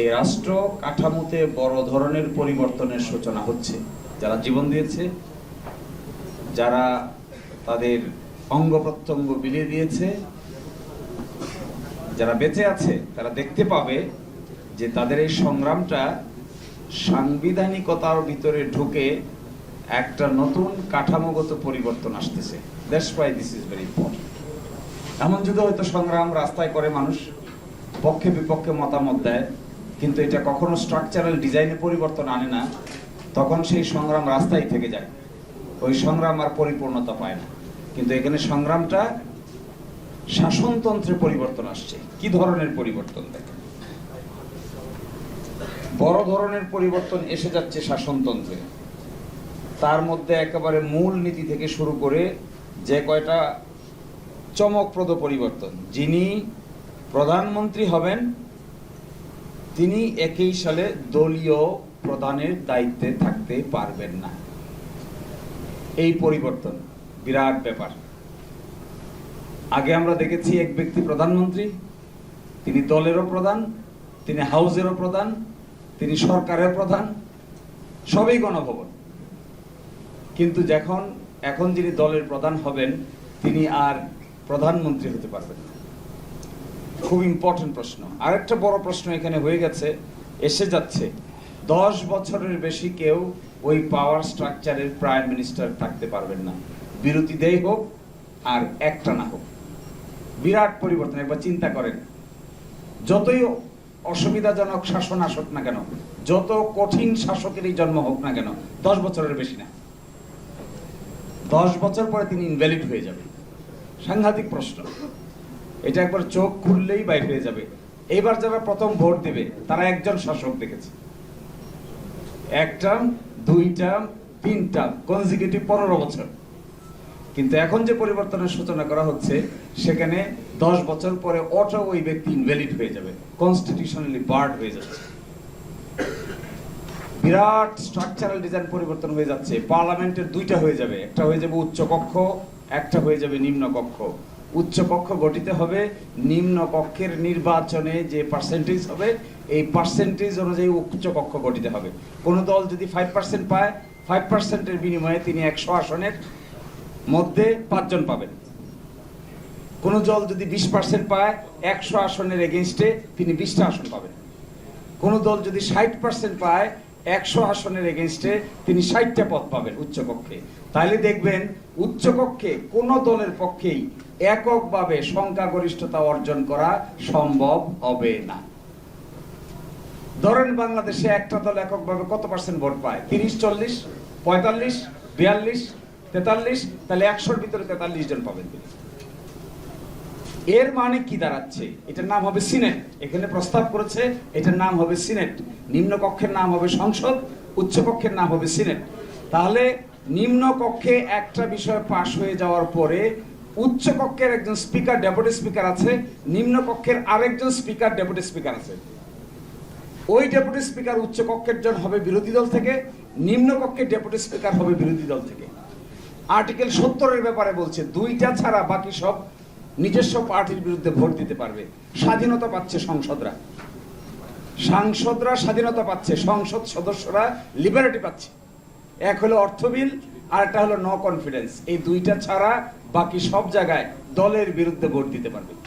এই রাষ্ট্র কাঠামোতে বড় ধরনের পরিবর্তনের সূচনা হচ্ছে। যারা জীবন দিয়েছে, যারা তাদের অঙ্গ প্রত্যঙ্গ বিলিয়ে দিয়েছে, যারা বেঁচে আছে, তারা দেখতে পাবে যে তাদের এই সংগ্রামটা সাংবিধানিকতার ভিতরে ঢুকে একটা নতুন কাঠামোগত পরিবর্তন আসতেছে। That's why this is very important এমন যুগে হয়তো সংগ্রাম রাস্তায় করে মানুষ পক্ষে বিপক্ষে মতামত দেয়, কিন্তু এটা কখনো স্ট্রাকচারাল ডিজাইনে পরিবর্তন আনে না, তখন সেই সংগ্রাম রাস্তায় থেকে যায়। ওই সংগ্রাম আর পরিপূর্ণতা পায় না। কিন্তু এখানে সংগ্রামটা শাসনতন্ত্রে পরিবর্তন আসছে। কি ধরনের পরিবর্তন দেখেন? বড় ধরনের পরিবর্তন এসে যাচ্ছে শাসনতন্ত্রে। তার মধ্যে একেবারে মূল নীতি থেকে শুরু করে যে কয়টা চমকপ্রদ পরিবর্তন, যিনি প্রধানমন্ত্রী হবেন, তিনি একই সালে দলীয় প্রধানের দায়িত্বে থাকতে পারবেন না। এই পরিবর্তন বিরাট ব্যাপার। আগে আমরা দেখেছি এক ব্যক্তি প্রধানমন্ত্রী, তিনি দলেরও প্রধান, তিনি হাউসেরও প্রধান, তিনি সরকারের প্রধান, সবই গণভবন। কিন্তু যখন, এখন যিনি দলের প্রধান হবেন, তিনি আর প্রধানমন্ত্রী হতে পারবেন না। খুব ইম্পর্টেন্ট প্রশ্ন। আরেকটা বড় প্রশ্ন এখানে হয়ে গেছে, এসে যাচ্ছে। দশ বছরের বেশি কেউ ওই পাওয়ার স্ট্রাকচারের প্রাইম মিনিস্টার থাকতে পারবেন না। বিরতি দেই হোক আর একটা না হোক। বিরাট পরিবর্তন, একবার চিন্তা করেন। যতই অসুবিধাজনক শাসন আসুক না কেন, যত কঠিন শাসকেরই জন্ম হোক না কেন, দশ বছরের বেশি না। দশ বছর পরে তিনি ইনভ্যালিড হয়ে যাবে সাংঘাতিক প্রশ্ন। এটা একবার চোখ খুললেই বাইর হয়ে যাবে। এবার যারা প্রথম ভোট দেবে, তারা একজন শাসক দেখেছে। এক টার্ম দুই টার্ম তিন টার্ম কনজিকিউটিভ পনেরো বছর। কিন্তু এখন যে পরিবর্তনের সূচনা করা হচ্ছে, সেখানে দশ বছর পরে অটো ওই ব্যক্তি ইনভ্যালিড হয়ে যাবে কনস্টিটিউশনালি বার্ড হয়ে যাচ্ছে। বিরাট স্ট্রাকচারাল ডিজাইন পরিবর্তন হয়ে যাচ্ছে পার্লামেন্টের দুইটা হয়ে যাবে, একটা হয়ে যাবে উচ্চ কক্ষ, একটা হয়ে যাবে নিম্ন কক্ষ। উচ্চ কক্ষ গঠিত হবে। নিম্ন কক্ষের নির্বাচনে যে পার্সেন্টেজ হবে, এই পার্সেন্টেজ অনুযায়ী উচ্চপক্ষ গঠিত হবে। কোন দল যদি ফাইভ পার্সেন্ট পায় ফাইভ পার্সেন্টের বিনিময়ে তিনি একশো আসনের মধ্যে পাঁচজন পাবেন। কোন দল যদি বিশ পার্সেন্ট পায়, একশো আসনের এগেনস্টে তিনি বিশটা আসন পাবেন। কোন দল যদি ষাট পার্সেন্ট পায় একশো আসনের এগেনস্টে তিনি ষাটটা পদ পাবেন উচ্চকক্ষে। তাহলে দেখবেন, উচ্চকক্ষে কোন দলের পক্ষেই এককভাবে সংখ্যাগরিষ্ঠতা অর্জন করা সম্ভব হবে না। ধরেন বাংলাদেশে একটা দল এককভাবে কত পার্সেন্ট ভোট পায়? তিরিশ, চল্লিশ, পঁয়তাল্লিশ, বিয়াল্লিশ, তেতাল্লিশ তাহলে একশোর ভিতরে তেতাল্লিশ জন পাবেন তিনি। এর মানে কি দাঁড়াচ্ছে? এটার নাম হবে সিনেট। এখানে প্রস্তাব করেছে, এটার নাম হবে সিনেট। নিম্ন কক্ষের নাম হবে সংসদ, উচ্চ কক্ষের নাম হবে সিনেট। তাহলে নিম্ন কক্ষে একটা বিষয় পাশ হয়ে যাওয়ার পরে উচ্চ কক্ষের একজন স্পিকার, ডেপুটি স্পিকার আছে, নিম্ন কক্ষের আরেকজন স্পিকার, ডেপুটি স্পিকার আছে। ওই ডেপুটি স্পিকার উচ্চ কক্ষের জন হবে বিরোধী দল থেকে, নিম্ন কক্ষের ডেপুটি স্পিকার হবে বিরোধী দল থেকে। আর্টিকেল সত্তরের ব্যাপারে বলছে, দুইটা ছাড়া বাকি সব নিজস্ব পার্টির বিরুদ্ধে ভোট দিতে পারবে। স্বাধীনতা পাচ্ছে সংসদরা। সাংসদরা স্বাধীনতা পাচ্ছে, সংসদ সদস্যরা লিবারেটি পাচ্ছে। এক হলো অর্থ বিল আর একটা হলো নো কনফিডেন্স এই দুইটা ছাড়া বাকি সব জায়গায় দলের বিরুদ্ধে ভোট দিতে পারবে।